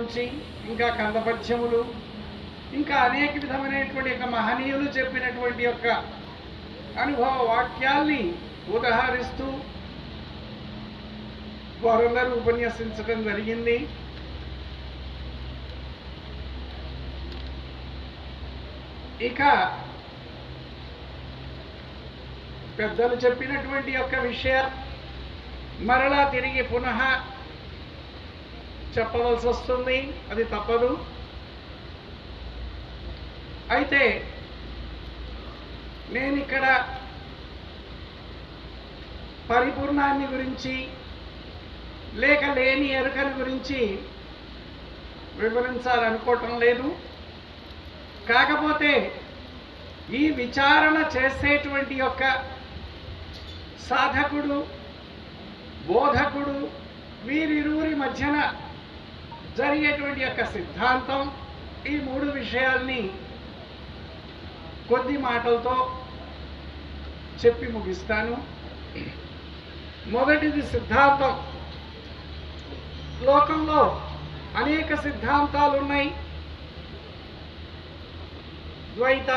నుంచి ఇంకా కందపద్యములు ఇంకా అనేక విధమైనటువంటి యొక్క మహనీయులు చెప్పినటువంటి యొక్క అనుభవ వాక్యాల్ని ఉదహరిస్తూ వారందరూ ఉపన్యసించడం జరిగింది. ఇక పెద్దలు చెప్పినటువంటి యొక్క విషయం మరలా తిరిగి పునః చెప్పవలసి వస్తుంది. అది తప్పదు. అయితే నేను ఇక్కడ పరిపూర్ణాన్ని గురించి లేక లేని ఎరుకని గురించి వివరించాలనుకోవటం లేదు. కాకపోతే ఈ విచారణ చేసేటువంటి యొక్క సాధకుడు బోధకుడు వీరిరువురి మధ్యన జరిగేటువంటి యొక్క సిద్ధాంతం ఈ మూడు విషయాల్ని కొద్ది మాటలతో చెప్పి ముగిస్తాను. మొదటిది సిద్ధాంతం. లోకంలో అనేక సిద్ధాంతాలు ఉన్నాయి ద్వైత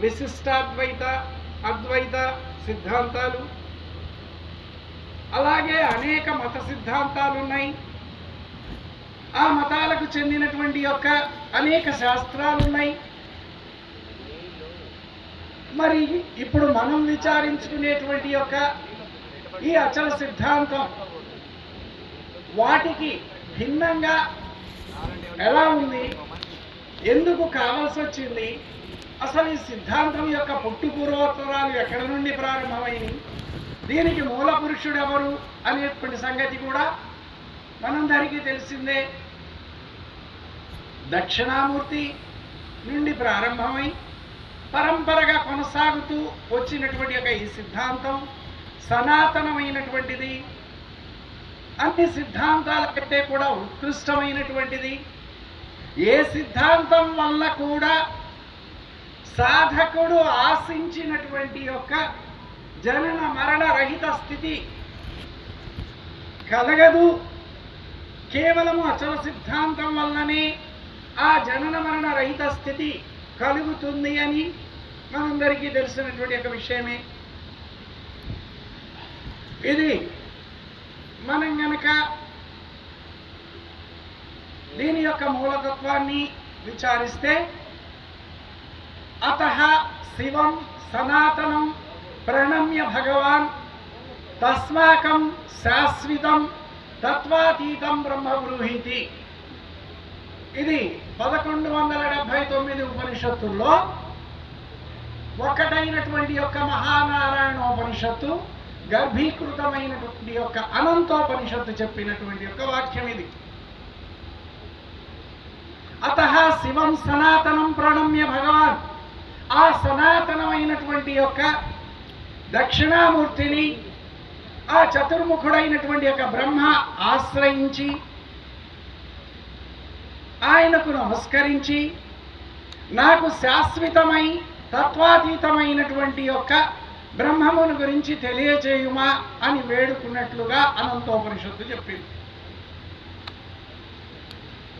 విశిష్టాద్వైత అద్వైత సిద్ధాంతాలు. అలాగే అనేక మత సిద్ధాంతాలు ఉన్నాయి ఆ మతాలకు చెందినటువంటి యొక్క అనేక శాస్త్రాలు ఉన్నాయి మరి ఇప్పుడు మనం విచారించుకునేటువంటి యొక్క ఈ అచల సిద్ధాంతం వాటికి భిన్నంగా ఎలా ఉంది? ఎందుకు కావాల్సి వచ్చింది? అసలు ఈ సిద్ధాంతం యొక్క పుట్టు పూర్వోత్తరాలు ఎక్కడి నుండి ప్రారంభమైంది దీనికి మూల పురుషుడు ఎవరు అనేటువంటి సంగతి కూడా మనందరికీ తెలిసిందే దక్షిణామూర్తి నుండి ప్రారంభమై పరంపరగా కొనసాగుతూ వచ్చినటువంటి యొక్క ఈ సిద్ధాంతం సనాతనమైనటువంటిది అన్ని సిద్ధాంతాల కంటే కూడా ఉత్కృష్టమైనటువంటిది. ఏ సిద్ధాంతం వల్ల కూడా సాధకుడు ఆశించినటువంటి యొక్క జనన మరణ రహిత స్థితి కలగదు. కేవలము అచల సిద్ధాంతం వల్లనే ఆ జనన మరణ రహిత స్థితి కలుగుతుంది అని మనందరికీ తెలిసినటువంటి ఒక విషయమే. ఇది మనం గనక దీని యొక్క మూలతత్వాన్ని విచారిస్తే అత శివం సనాతనం ప్రణమ్య భగవాన్ తస్మాకం శాశ్వతం తత్వాతీతం బ్రహ్మ బ్రూహీతి ఇది పదకొండు వందల డెబ్భై తొమ్మిది ఉపనిషత్తుల్లో ఒకటైనటువంటి యొక్క మహానారాయణోపనిషత్తు గర్భీకృతమైనటువంటి యొక్క అనంతోపనిషత్తు చెప్పినటువంటి యొక్క వాక్యం ఇది. అత శివం సనాతనం ప్రణమ్య భగవాన్. ఆ సనాతనమైనటువంటి యొక్క దక్షిణామూర్తిని ఆ చతుర్ముఖుడైనటువంటి యొక్క బ్రహ్మ ఆశ్రయించి ఆయనకు నమస్కరించి నాకు శాశ్వతమై తత్వాతీతమైనటువంటి యొక్క బ్రహ్మమును గురించి తెలియచేయుమా అని వేడుకున్నట్లుగా అనంతోపనిషత్తు చెప్పింది.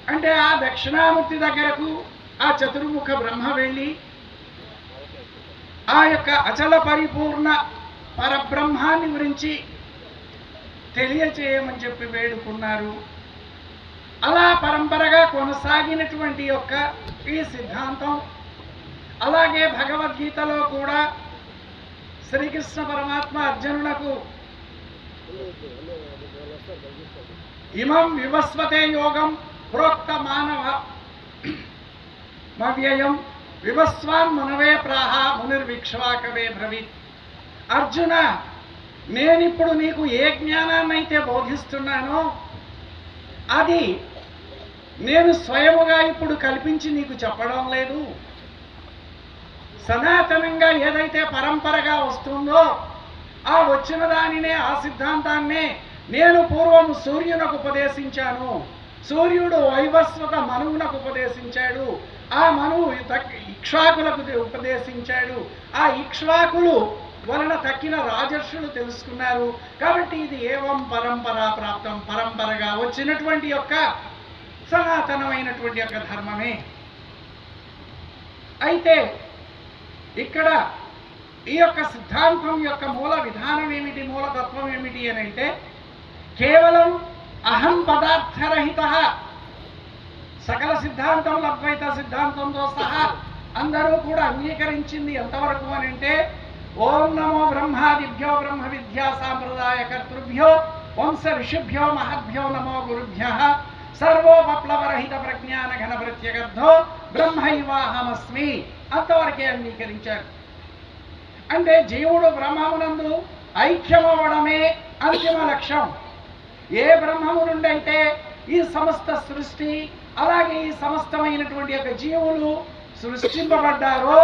అంటే ఆ దక్షిణామూర్తి దగ్గరకు ఆ చతుర్ముఖ బ్రహ్మ వెళ్ళి ఆ యొక్క అచల పరిపూర్ణ పరబ్రహ్మాన్ని గురించి తెలియచేయమని చెప్పి వేడుకున్నారు. అలా పరంపరగా కొనసాగినటువంటి యొక్క ఈ సిద్ధాంతం అలాగే భగవద్గీతలో కూడా శ్రీకృష్ణ పరమాత్మ అర్జునులకు ఇమం వివస్వతే యోగం ప్రోక్త మానవ మవ్యయం వివస్వాన్ మునవే ప్రాహ మునిర్విక్ష్వాకవే బ్రవీత్ అర్జున నేనిప్పుడు నీకు ఏ జ్ఞానాన్ని అయితే బోధిస్తున్నానో అది నేను స్వయముగా ఇప్పుడు కల్పించి నీకు చెప్పడం లేదు. సనాతనంగా ఏదైతే పరంపరగా వస్తుందో ఆ వచ్చిన దానినే ఆ సిద్ధాంతాన్నే నేను పూర్వం సూర్యునకు ఉపదేశించాను. సూర్యుడు వైవస్వత మనువునకు ఉపదేశించాడు. ఆ మనువు ఇక్ష్వాకులకు ఉపదేశించాడు. ఆ ఇక్ష్వాకులు వలన తక్కిన రాజర్షులు తెలుసుకున్నారు. కాబట్టి ఇది ఏవం పరంపరా ప్రాప్తం పరంపరగా వచ్చినటువంటి యొక్క సనాతనమైనటువంటి యొక్క ధర్మమే. అయితే ఇక్కడ ఈ యొక్క సిద్ధాంతం యొక్క మూల విధానం ఏమిటి మూలతత్వం ఏమిటి అని అంటే కేవలం అహం పదార్థరహిత సకల సిద్ధాంతం అద్వైత సిద్ధాంతంతో సహా అందరూ కూడా అంగీకరించింది ఎంతవరకు అని అంటే ఓం నమో బ్రహ్మాదిభ్యో బ్రహ్మ విద్యా సాంప్రదాయ కర్తృభ్యో వంశ ఋషిభ్యో మహద్భ్యో నమో గురుభ్య. సర్వోపప్లవరహిత ప్రజ్ఞాన ఘన ప్రత్యగర్థో బ్రహ్మైవాహమస్మి. అంతవరకే అంగీకరించారు అంటే జీవుడు బ్రహ్మమునందు ఐక్యమవడమే అంతిమ లక్ష్యం. ఏ బ్రహ్మము నుండి అయితే ఈ సమస్త సృష్టి అలాగే ఈ సమస్తమైనటువంటి యొక్క జీవులు సృష్టింపబడ్డారో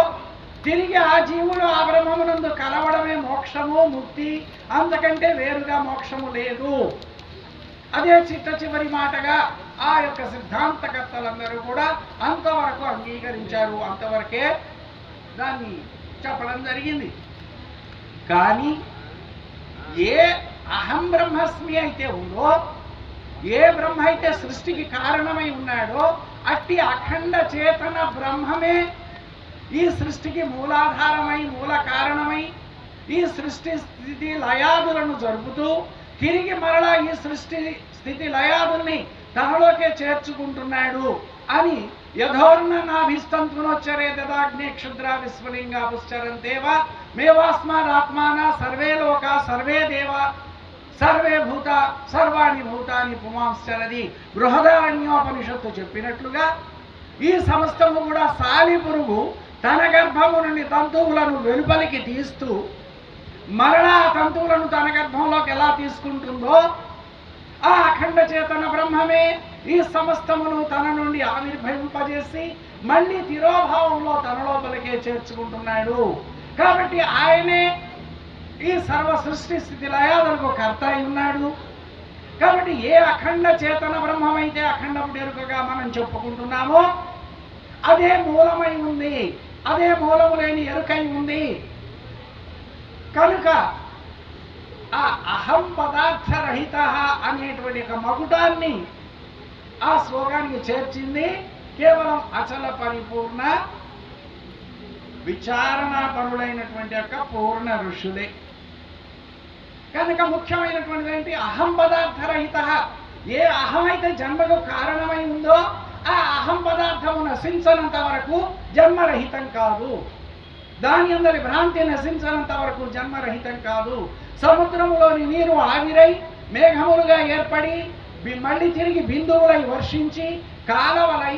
తిరిగి ఆ జీవులు ఆ బ్రహ్మమునందు కలవడమే మోక్షము ముక్తి అంతకంటే వేరుగా మోక్షము లేదు. అదే చిట్ట చివరి మాటగా ఆ యొక్క సిద్ధాంతకర్తలందరూ కూడా అంతవరకు అంగీకరించారు. అంతవరకే దాన్ని చెప్పడం జరిగింది. కానీ ఏ అహం బ్రహ్మస్మి అయితే ఉందో ఏ బ్రహ్మ అయితే సృష్టికి కారణమై ఉన్నాడో అట్టి అఖండ చేతన బ్రహ్మమే ఈ సృష్టికి మూలాధారమై మూల కారణమై ఈ సృష్టి స్థితి లయాదులను జరుపుతూ తిరిగి మరలా ఈ సృష్టి స్థితి లయాదుల్ని తనలోకే చేర్చుకుంటున్నాడు అని యథోర్ణ నాభిస్తంతునోచ్చరే దదాగ్నే క్షుద్ర విస్ఫులింగా పుశ్చరంతేవ మేవాస్మానాత్మాన సర్వే లోక సర్వే దేవ సర్వే భూత సర్వాణి భూతాన్ని పుమాంశ్చరది బృహదారణ్యోపనిషత్తు చెప్పినట్లుగా ఈ సమస్తము కూడా సాలి పురుగు తన గర్భము నుండి తంతువులను వెలుపలికి తీస్తూ మరలా తంతువులను తన గర్భంలోకి ఎలా తీసుకుంటుందో ఆ అఖండ చేతన బ్రహ్మమే ఈ సమస్తమును తన నుండి ఆవిర్భవింపజేసి మళ్ళీ తిరోభావంలో తన లోపలికే చేర్చుకుంటున్నాడు. కాబట్టి ఆయనే ఈ సర్వ సృష్టి స్థితి లయాలకు కర్త అయి ఉన్నాడు. కాబట్టి ఏ అఖండ చేతన బ్రహ్మమైతే అఖండం ఎరుకగా మనం చెప్పుకుంటున్నామో అదే మూలమై ఉంది. అదే మూలము లేని ఎరుకై ఉంది. కనుక ఆ అహం పదార్థరహిత అనేటువంటి ఒక మగుటాన్ని ఆ శ్లోకానికి చేర్చింది. కేవలం అచల పరిపూర్ణ విచారణాపరులైనటువంటి యొక్క పూర్ణ ఋషులే. కనుక ముఖ్యమైనటువంటిది ఏంటి? అహం పదార్థరహిత. ఏ అహం అయితే జన్మకు కారణమై ఉందో ఆ అహం పదార్థము నశించనంత వరకు జన్మరహితం కాదు. దాని అందరి భ్రాంతి నశించనంత వరకు జన్మరహితం కాదు. సముద్రములోని నీరు ఆవిరై మేఘములుగా ఏర్పడి మళ్ళీ తిరిగి బిందువులై వర్షించి కాలవలై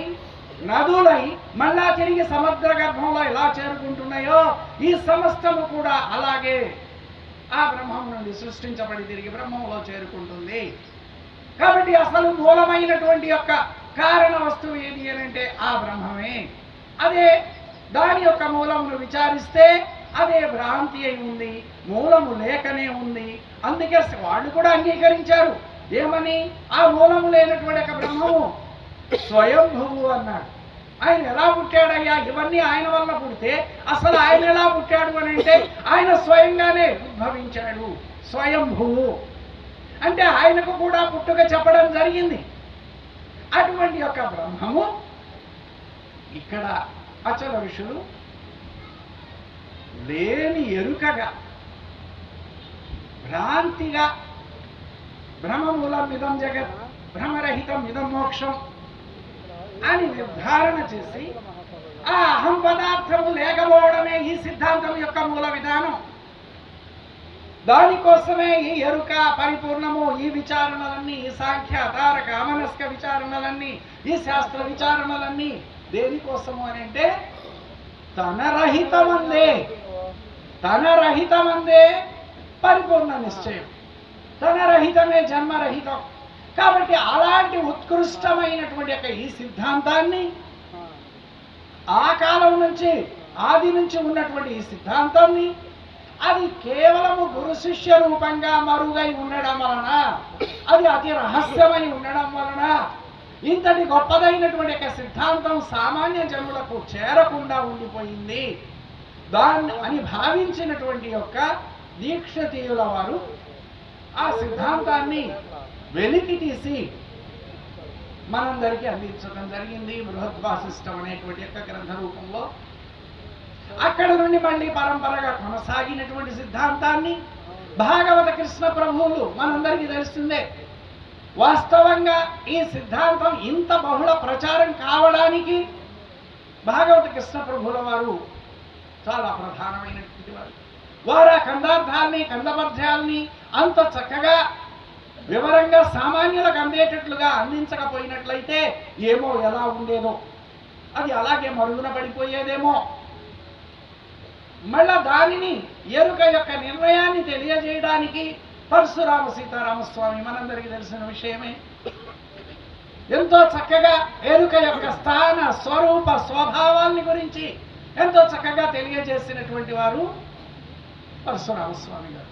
నదులై మళ్ళా తిరిగి సముద్ర గర్భంలో ఎలా చేరుకుంటున్నాయో ఈ సమస్తము కూడా అలాగే ఆ బ్రహ్మం నుండి సృష్టించబడి తిరిగి బ్రహ్మంలో చేరుకుంటుంది. కాబట్టి అసలు మూలమైనటువంటి యొక్క కారణ వస్తువు ఏది అని అంటే ఆ బ్రహ్మమే అదే దాని యొక్క మూలమును విచారిస్తే అదే భ్రాంతి అయి ఉంది మూలము లేకనే ఉంది. అందుకే వాళ్ళు కూడా అంగీకరించారు. ఏమని? ఆ మూలము లేనటువంటి ఒక బ్రహ్మము స్వయంభువు అన్నాడు. ఆయన ఎలా పుట్టాడయ్యా? ఇవన్నీ ఆయన వల్ల పుడితే అసలు ఆయన ఎలా పుట్టాడు అని అంటే ఆయన స్వయంగానే ఉద్భవించాడు. స్వయంభువు. అంటే ఆయనకు కూడా పుట్టుక చెప్పడం జరిగింది. అటువంటి యొక్క బ్రహ్మము ఇక్కడ అచల ఋషులు లేని ఎరుకగా భ్రాంతిగా భ్రమమూలం ఇదం జగత్ భ్రమరహితం ఇదం మోక్షం అని నిర్ధారణ చేసి ఆ అహం పదార్థము లేకపోవడమే ఈ సిద్ధాంతం యొక్క మూల విధానం. దానికోసమే ఈ ఎరుక పరిపూర్ణము ఈ విచారణలన్నీ ఈ సాంఖ్య తారక అమనస్క విచారణలన్నీ ఈ శాస్త్ర విచారణలన్నీ దేనికోసము అని అంటే తన రహితమందే తన రహితమందే పరిపూర్ణ నిశ్చయం. తన రహితమే జన్మరహితం. కాబట్టి అలాంటి ఉత్కృష్టమైనటువంటి యొక్క ఈ సిద్ధాంతాన్ని ఆ కాలం నుంచి ఆది నుంచి ఉన్నటువంటి ఈ సిద్ధాంతాన్ని అది కేవలము గురు శిష్య రూపంగా మరుగై ఉండడం వలన అది అతి రహస్యమై ఉండడం వలన ఇంతటి గొప్పదైనటువంటి యొక్క సిద్ధాంతం సామాన్య జనులకు చేరకుండా ఉండిపోయింది. దాన్ని అని భావించినటువంటి యొక్క దీక్షతీయుల వారు ఆ సిద్ధాంతాన్ని వెలికి తీసి మనందరికీ అందించడం జరిగింది. బృహద్వాసిష్టం అనేటువంటి యొక్క గ్రంథ రూపంలో అక్కడ నుండి మళ్ళీ పరంపరగా కొనసాగినటువంటి సిద్ధాంతాన్ని భాగవత కృష్ణ ప్రభువులు మనందరికీ తెలిసిందే వాస్తవంగా ఈ సిద్ధాంతం ఇంత బహుళ ప్రచారం కావడానికి భాగవత కృష్ణ ప్రభువుల వారు చాలా ప్రధానమైనటువంటి వారు. వారు ఆ కందార్థాల్ని కందపద్యాల్ని అంత చక్కగా వివరంగా సామాన్యులకు అందేటట్లుగా అందించకపోయినట్లయితే ఏమో ఎలా ఉండేదో. అది అలాగే మరుగున పడిపోయేదేమో. మళ్ళా దానిని ఎరుక యొక్క నిర్ణయాన్ని తెలియజేయడానికి పరశురామ సీతారామస్వామి మనందరికీ తెలిసిన విషయమే. ఎంతో చక్కగా ఎరుక యొక్క స్థాన స్వరూప స్వభావాల్ని గురించి ఎంతో చక్కగా తెలియజేసినటువంటి వారు పరశురామస్వామి గారు.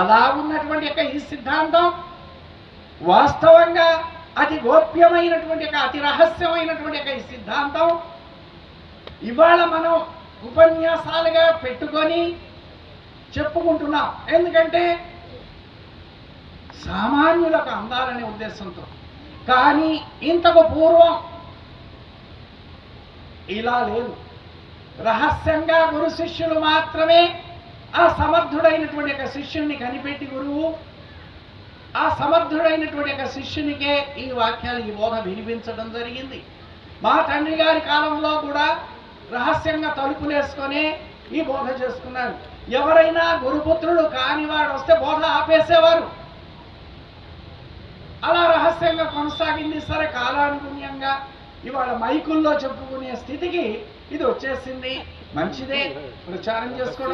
అలా ఉన్నటువంటి యొక్క ఈ సిద్ధాంతం వాస్తవంగా అతి గోప్యమైనటువంటి యొక్క అతి రహస్యమైనటువంటి యొక్క ఈ సిద్ధాంతం ఇవాళ మనం ఉపన్యాసాలుగా పెట్టుకొని చెప్పుకుంటున్నాం. ఎందుకంటే సామాన్యులకు అందాలనే ఉద్దేశంతో. కానీ ఇంతకు పూర్వం ఇలా లేదు. రహస్యంగా గురు శిష్యులు మాత్రమే ఆ సమర్థుడైనటువంటి యొక్క శిష్యుణ్ణి కనిపెట్టి గురువు ఆ సమర్థుడైనటువంటి యొక్క శిష్యునికే ఈ వాక్యాలు ఈ బోధ వినిపించడం జరిగింది. మా తండ్రి గారి కాలంలో కూడా రహస్యంగా తలుపులేసుకొని ఈ బోధ చేసుకున్నారు ఎవరైనా గురుపుత్రుడు కాని వాడు వస్తే బోధ ఆపేసేవారు. అలా రహస్యంగా కొనసాగింది. సరే కాలానుగుణ్యంగా ఇవాళ మైకుల్లో చెప్పుకునే స్థితికి ఇది వచ్చేసింది. మంచిదే. ప్రచారం చేసుకోవడం